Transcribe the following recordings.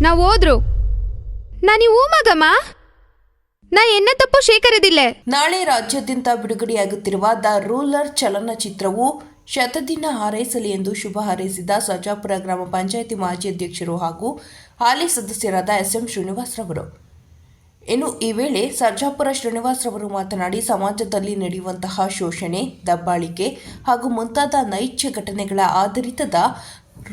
ನಾ ಹೋದ್ರು. ನಾನು ನೀವು ಮಗಮ್ಮ? ನಾ ಎನ್ನ ತಪ್ಪು ಶೇಖರದಿಲ್ಲೆ? ನಾಳೆ ರಾಜ್ಯಾದ್ಯಂತ ಬಿಡುಗಡೆಯಾಗುತ್ತಿರುವ ದ ರೂಲರ್ ಚಲನಚಿತ್ರವು ಶತದಿನ ಹಾರೈಸಲಿ ಎಂದು ಶುಭ ಹಾರೈಸಿದ ಸಜಾಪುರ ಗ್ರಾಮ ಪಂಚಾಯಿತಿ ಮಾಜಿ ಅಧ್ಯಕ್ಷರು ಹಾಗೂ ಹಾಲಿ ಸದಸ್ಯರಾದ ಎಸ್ ಎಂ ಶ್ರೀನಿವಾಸ್ರವರು. ಇನ್ನು ಈ ವೇಳೆ ಸರ್ಜಾಪುರ ಶ್ರೀನಿವಾಸ್ರವರು ಮಾತನಾಡಿ, ಸಮಾಜದಲ್ಲಿ ನಡೆಯುವಂತಹ ಶೋಷಣೆ, ದಬ್ಬಾಳಿಕೆ ಹಾಗೂ ಮುಂತಾದ ನೈಜ ಘಟನೆಗಳ ಆಧಾರಿತದ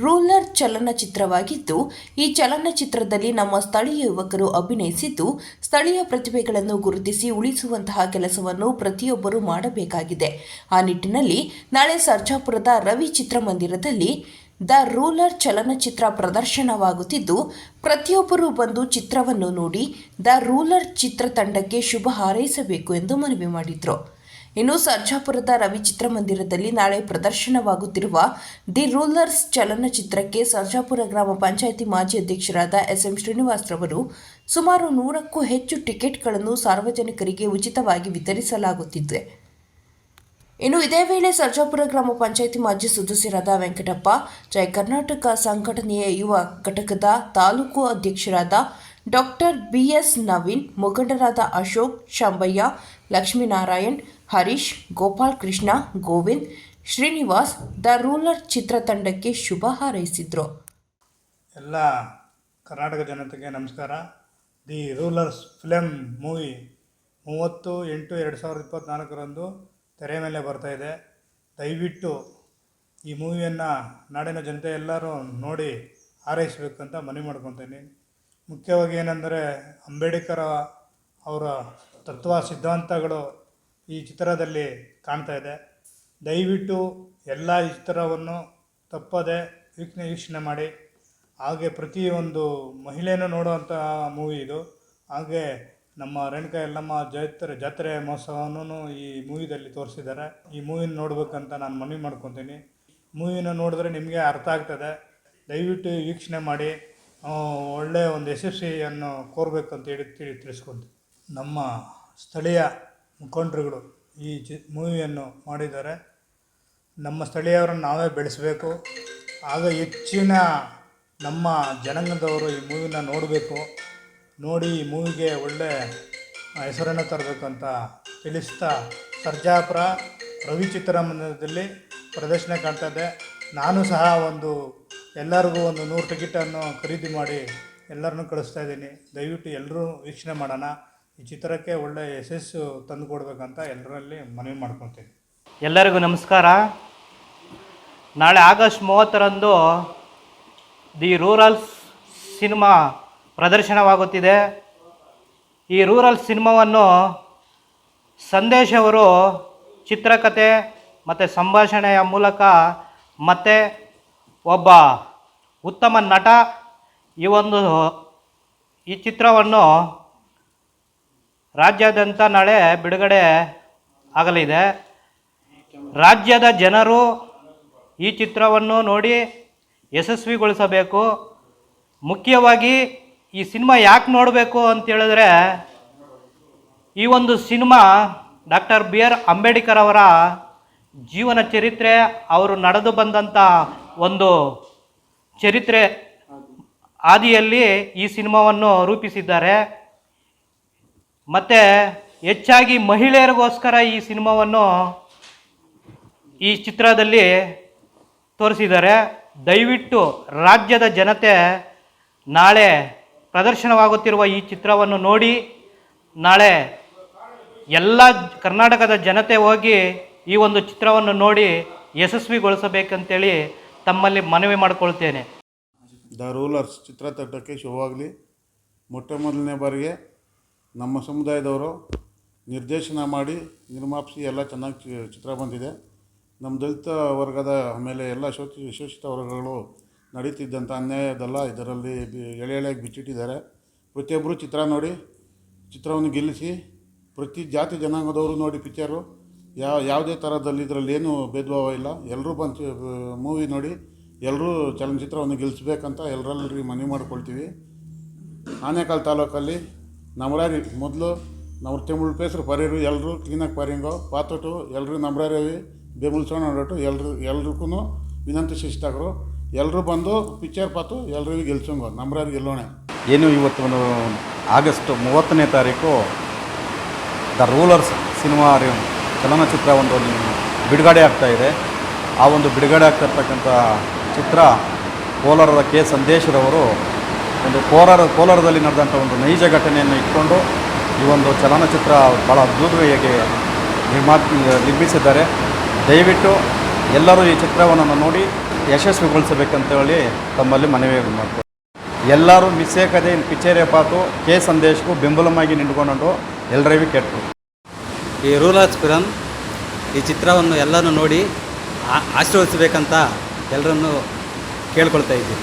ರೂಲರ್ ಚಲನಚಿತ್ರವಾಗಿದ್ದು, ಈ ಚಲನಚಿತ್ರದಲ್ಲಿ ನಮ್ಮ ಸ್ಥಳೀಯ ಯುವಕರು ಅಭಿನಯಿಸಿದ್ದು, ಸ್ಥಳೀಯ ಪ್ರತಿಭೆಗಳನ್ನು ಗುರುತಿಸಿ ಉಳಿಸುವಂತಹ ಕೆಲಸವನ್ನು ಪ್ರತಿಯೊಬ್ಬರು ಮಾಡಬೇಕಾಗಿದೆ. ಆ ನಿಟ್ಟಿನಲ್ಲಿ ನಾಳೆ ಸರ್ಜಾಪುರದ ರವಿ ಚಿತ್ರಮಂದಿರದಲ್ಲಿ ದ ರೂಲರ್ ಚಲನಚಿತ್ರ ಪ್ರದರ್ಶನವಾಗುತ್ತಿದ್ದು, ಪ್ರತಿಯೊಬ್ಬರೂ ಬಂದು ಚಿತ್ರವನ್ನು ನೋಡಿ ದ ರೂಲರ್ ಚಿತ್ರತಂಡಕ್ಕೆ ಶುಭ ಹಾರೈಸಬೇಕು ಎಂದು ಮನವಿ ಮಾಡಿದರು. ಇನ್ನು ಸರ್ಜಾಪುರದ ರವಿ ಚಿತ್ರಮಂದಿರದಲ್ಲಿ ನಾಳೆ ಪ್ರದರ್ಶನವಾಗುತ್ತಿರುವ ದಿ ರೂಲರ್ಸ್ ಚಲನಚಿತ್ರಕ್ಕೆ ಸರ್ಜಾಪುರ ಗ್ರಾಮ ಪಂಚಾಯಿತಿ ಮಾಜಿ ಅಧ್ಯಕ್ಷರಾದ ಎಸ್ ಎಂ ಶ್ರೀನಿವಾಸ್ರವರು ಸುಮಾರು ನೂರಕ್ಕೂ ಹೆಚ್ಚು ಟಿಕೆಟ್ಗಳನ್ನು ಸಾರ್ವಜನಿಕರಿಗೆ ಉಚಿತವಾಗಿ ವಿತರಿಸಲಾಗುತ್ತಿದೆ. ಇನ್ನು ಇದೇ ವೇಳೆ ಸರ್ಜಾಪುರ ಗ್ರಾಮ ಪಂಚಾಯಿತಿ ಮಾಜಿ ಸದಸ್ಯರಾದ ವೆಂಕಟಪ್ಪ ಜಯ ಕರ್ನಾಟಕ ಸಂಘಟನೆಯ ಯುವ ಘಟಕದ ತಾಲೂಕು ಅಧ್ಯಕ್ಷರಾದ ಡಾಕ್ಟರ್ ಬಿಎಸ್ ನವೀನ್, ಮುಖಂಡರಾದ ಅಶೋಕ್ ಶಂಬಯ್ಯ ಲಕ್ಷ್ಮೀನಾರಾಯಣ್ ಹರೀಶ್, ಗೋಪಾಲ್ ಕೃಷ್ಣ, ಗೋವಿಂದ್, ಶ್ರೀನಿವಾಸ್ ದ ರೂಲರ್ ಚಿತ್ರತಂಡಕ್ಕೆ ಶುಭ ಹಾರೈಸಿದ್ರು. ಎಲ್ಲ ಕರ್ನಾಟಕ ಜನತೆಗೆ ನಮಸ್ಕಾರ. ದಿ ರೂಲರ್ಸ್ ಫಿಲಮ್ ಮೂವಿ ಮೂವತ್ತು ಎಂಟು ಎರಡು ಸಾವಿರದ ಇಪ್ಪತ್ತ್ನಾಲ್ಕರಂದು ತೆರೆ ಮೇಲೆ ಬರ್ತಾ ಇದೆ. ದಯವಿಟ್ಟು ಈ ಮೂವಿಯನ್ನು ನಾಡಿನ ಜನತೆ ಎಲ್ಲರೂ ನೋಡಿ ಹಾರೈಸಬೇಕಂತ ಮನವಿ ಮಾಡ್ಕೊತೀನಿ. ಮುಖ್ಯವಾಗಿ ಏನಂದರೆ ಅಂಬೇಡ್ಕರ್ ಅವರ ತತ್ವ, ಸಿದ್ಧಾಂತಗಳು ಈ ಚಿತ್ರದಲ್ಲಿ ಕಾಣ್ತಾ ಇದೆ. ದಯವಿಟ್ಟು ಎಲ್ಲ ಚಿತ್ರವನ್ನು ತಪ್ಪದೆ ವೀಕ್ಷಣೆ ವೀಕ್ಷಣೆ ಮಾಡಿ. ಹಾಗೆ ಪ್ರತಿಯೊಂದು ಮಹಿಳೆಯನ್ನು ನೋಡುವಂಥ ಮೂವಿ ಇದು. ಹಾಗೆ ನಮ್ಮ ರೇಣುಕಾ ಯಲ್ಲಮ್ಮ ಜಾತ್ರೆ ಜಾತ್ರೆ ಮಹೋತ್ಸವನೂ ಈ ಮೂವಿದಲ್ಲಿ ತೋರಿಸಿದ್ದಾರೆ. ಈ ಮೂವಿನ ನೋಡಬೇಕಂತ ನಾನು ಮನವಿ ಮಾಡ್ಕೊತೀನಿ. ಮೂವಿನ ನೋಡಿದ್ರೆ ನಿಮಗೆ ಅರ್ಥ ಆಗ್ತದೆ. ದಯವಿಟ್ಟು ವೀಕ್ಷಣೆ ಮಾಡಿ. ಒಳ್ಳೆಯ ಒಂದು ಯಶಸ್ವಿಯನ್ನು ಕೋರ್ಬೇಕಂತ ಹೇಳಿ ತಿಳಿ ತಿಳಿಸ್ಕೊಂತೀನಿ ನಮ್ಮ ಸ್ಥಳೀಯ ಮುಖಂಡರುಗಳು ಈ ಚಿ ಮೂವಿಯನ್ನು ಮಾಡಿದ್ದಾರೆ. ನಮ್ಮ ಸ್ಥಳೀಯರನ್ನು ನಾವೇ ಬೆಳೆಸಬೇಕು. ಆಗ ಹೆಚ್ಚಿನ ನಮ್ಮ ಜನಾಂಗದವರು ಈ ಮೂವಿನ ನೋಡಬೇಕು. ನೋಡಿ ಈ ಮೂವಿಗೆ ಒಳ್ಳೆ ಹೆಸರನ್ನು ತರಬೇಕಂತ ತಿಳಿಸ್ತಾ ಸರ್ಜಾಪುರ ರವಿ ಚಿತ್ರಮಂದಿರದಲ್ಲಿ ಪ್ರದರ್ಶನ ಕಾಣ್ತಾ ಇದೆ ನಾನು ಸಹ ಒಂದು ಎಲ್ಲರಿಗೂ ಒಂದು ನೂರು ಟಿಕೆಟನ್ನು ಖರೀದಿ ಮಾಡಿ ಎಲ್ಲರನ್ನೂ ಕಳಿಸ್ತಾ ಇದ್ದೀನಿ. ದಯವಿಟ್ಟು ಎಲ್ಲರೂ ವೀಕ್ಷಣೆ ಮಾಡೋಣ. ಈ ಚಿತ್ರಕ್ಕೆ ಒಳ್ಳೆ ಯಶಸ್ಸು ತಂದು ಕೊಡಬೇಕಂತ ಎಲ್ಲರಲ್ಲಿ ಮನವಿ ಮಾಡ್ಕೊತೀನಿ ಎಲ್ಲರಿಗೂ ನಮಸ್ಕಾರ. ನಾಳೆ ಆಗಸ್ಟ್ ಮೂವತ್ತರಂದು ದಿ ರೂರಲ್ಸ್ ಸಿನಿಮಾ ಪ್ರದರ್ಶನವಾಗುತ್ತಿದೆ. ಈ ರೂರಲ್ ಸಿನಿಮಾವನ್ನು ಸಂದೇಶ್ ಅವರು ಚಿತ್ರಕಥೆ ಮತ್ತು ಸಂಭಾಷಣೆಯ ಮೂಲಕ ಮತ್ತೆ ಒಬ್ಬ ಉತ್ತಮ ನಟ ಈ ಒಂದು ಈ ಚಿತ್ರವನ್ನು ರಾಜ್ಯಾದ್ಯಂತ ನಾಳೆ ಬಿಡುಗಡೆ ಆಗಲಿದೆ. ರಾಜ್ಯದ ಜನರು ಈ ಚಿತ್ರವನ್ನು ನೋಡಿ ಯಶಸ್ವಿಗೊಳಿಸಬೇಕು. ಮುಖ್ಯವಾಗಿ ಈ ಸಿನಿಮಾ ಯಾಕೆ ನೋಡಬೇಕು ಅಂತೇಳಿದ್ರೆ ಈ ಒಂದು cinema doctor B R Ambedkar ಅವರ ಜೀವನ ಚರಿತ್ರೆ, ಅವರು ನಡೆದು ಬಂದಂಥ ಒಂದು ಚರಿತ್ರೆ ಆದಿಯಲ್ಲಿ ಈ ಸಿನಿಮಾವನ್ನು ರೂಪಿಸಿದ್ದಾರೆ. ಮತ್ತು ಹೆಚ್ಚಾಗಿ ಮಹಿಳೆಯರಿಗೋಸ್ಕರ ಈ ಸಿನಿಮಾವನ್ನು ಈ ಚಿತ್ರದಲ್ಲಿ ತೋರಿಸಿದ್ದಾರೆ. ದಯವಿಟ್ಟು ರಾಜ್ಯದ ಜನತೆ ನಾಳೆ ಪ್ರದರ್ಶನವಾಗುತ್ತಿರುವ ಈ ಚಿತ್ರವನ್ನು ನೋಡಿ, ನಾಳೆ ಎಲ್ಲ ಕರ್ನಾಟಕದ ಜನತೆ ಹೋಗಿ ಈ ಒಂದು ಚಿತ್ರವನ್ನು ನೋಡಿ ಯಶಸ್ವಿಗೊಳಿಸಬೇಕಂತೇಳಿ ತಮ್ಮಲ್ಲಿ ಮನವಿ ಮಾಡಿಕೊಳ್ತೇನೆ. ದ ರೂಲರ್ಸ್ ಚಿತ್ರತಂಡಕ್ಕೆ ಶುಭವಾಗಲಿ ಮೊಟ್ಟ ಮೊದಲನೇ ಬಾರಿಗೆ ನಮ್ಮ ಸಮುದಾಯದವರು ನಿರ್ದೇಶನ ಮಾಡಿ ನಿರ್ಮಾಪಿಸಿ ಎಲ್ಲ ಚೆನ್ನಾಗಿ ಚಿತ್ರ ಬಂದಿದೆ. ನಮ್ಮ ದಲಿತ ವರ್ಗದ ಆಮೇಲೆ ಎಲ್ಲ ಶೋಚಿ, ಶೋಷಿತ ವರ್ಗಗಳು ನಡೀತಿದ್ದಂಥ ಅನ್ಯಾಯದಲ್ಲ ಇದರಲ್ಲಿ ಎಳೆ ಎಳೆಯಾಗಿ ಬಿಚ್ಚಿಟ್ಟಿದ್ದಾರೆ. ಪ್ರತಿಯೊಬ್ಬರು ಚಿತ್ರ ನೋಡಿ, ಚಿತ್ರವನ್ನು ಗೆಲ್ಲಿಸಿ, ಪ್ರತಿ ಜಾತಿ ಜನಾಂಗದವರು ನೋಡಿ ಪಿಕ್ಚರು. ಯಾವ ಯಾವುದೇ ಥರದಲ್ಲಿ ಇದರಲ್ಲಿ ಏನೂ ಭೇದ ಭಾವ ಇಲ್ಲ. ಎಲ್ಲರೂ ಬಂದು, ಮೂವಿ ನೋಡಿ, ಎಲ್ಲರೂ ಚಲನಚಿತ್ರವನ್ನು ಗೆಲ್ಲಿಸ್ಬೇಕಂತ ಎಲ್ಲರಲ್ಲಿ ಮನವಿ ಮಾಡ್ಕೊಳ್ತೀವಿ. ಆನೇಕಲ್ ತಾಲೂಕಲ್ಲಿ ನಮ್ರಾರಿ ಮೊದಲು ನಮ್ಮ ತೆಂಬುಳು ಪೇಸರು ಪರೀರು ಎಲ್ಲರೂ ಕ್ಲೀನಾಗಿ ಪರಿಂಗೋ ಪಾತ್ರಟು ಎಲ್ಲರೂ ನಮ್ರಾರಿ ಬೆಂಬಲಿಸೋಣ ಹೊರಟು ಎಲ್ಲರೂ ಎಲ್ರಿಗೂ ವಿನಂತಿ ಶಿಷ್ಟಾಗರು ಎಲ್ಲರೂ ಬಂದು ಪಿಕ್ಚರ್ ಪಾತು ಎಲ್ಲರಿಗೂ ಗೆಲ್ಸೋಂಗು, ನಮ್ರಾರು ಗೆಲ್ಲೋಣ. ಏನು ಇವತ್ತು ಒಂದು ಆಗಸ್ಟ್ ಮೂವತ್ತನೇ ತಾರೀಕು ದ ರೂಲರ್ಸ್ ಸಿನಿಮಾ ಚಲನಚಿತ್ರ ಒಂದು ಬಿಡುಗಡೆ ಆಗ್ತಾ ಇದೆ. ಆ ಒಂದು ಬಿಡುಗಡೆ ಆಗ್ತಿರ್ತಕ್ಕಂಥ ಚಿತ್ರ ಕೋಲಾರದ ಕೆ ಸಂದೇಶ್ರವರು ಒಂದು ಕೋಲಾರ ಕೋಲಾರದಲ್ಲಿ ನಡೆದಂಥ ಒಂದು ನೈಜ ಘಟನೆಯನ್ನು ಇಟ್ಕೊಂಡು ಈ ಒಂದು ಚಲನಚಿತ್ರ ಭಾಳ ಅದ್ಭುತವಾಗಿ ನಿರ್ಮಾ ನಿರ್ಮಿಸಿದ್ದಾರೆ. ದಯವಿಟ್ಟು ಎಲ್ಲರೂ ಈ ಚಿತ್ರವನ್ನು ನೋಡಿ ಯಶಸ್ವಿಗೊಳಿಸಬೇಕಂತ ಹೇಳಿ ತಮ್ಮಲ್ಲಿ ಮನವಿ ಮಾಡ್ತಾರೆ ಎಲ್ಲರೂ ಮಿಸ್ಸೇಕದೆ ಪಿಚೇರೆ ಪಾತು, ಕೆ ಸಂದೇಶಕ್ಕೂ ಬೆಂಬಲವಾಗಿ ನಿಂತ್ಕೊಂಡು ಎಲ್ಲರಿಗೂ ಕೆಟ್ಟರು ಈ ರೂಲಾಜ್ ಪಿರನ್ ಈ ಚಿತ್ರವನ್ನು ಎಲ್ಲರೂ ನೋಡಿ ಆಶೀರ್ವದಿಸಬೇಕಂತ ಎಲ್ಲರನ್ನು ಕೇಳ್ಕೊಳ್ತಾ ಇದ್ದೀವಿ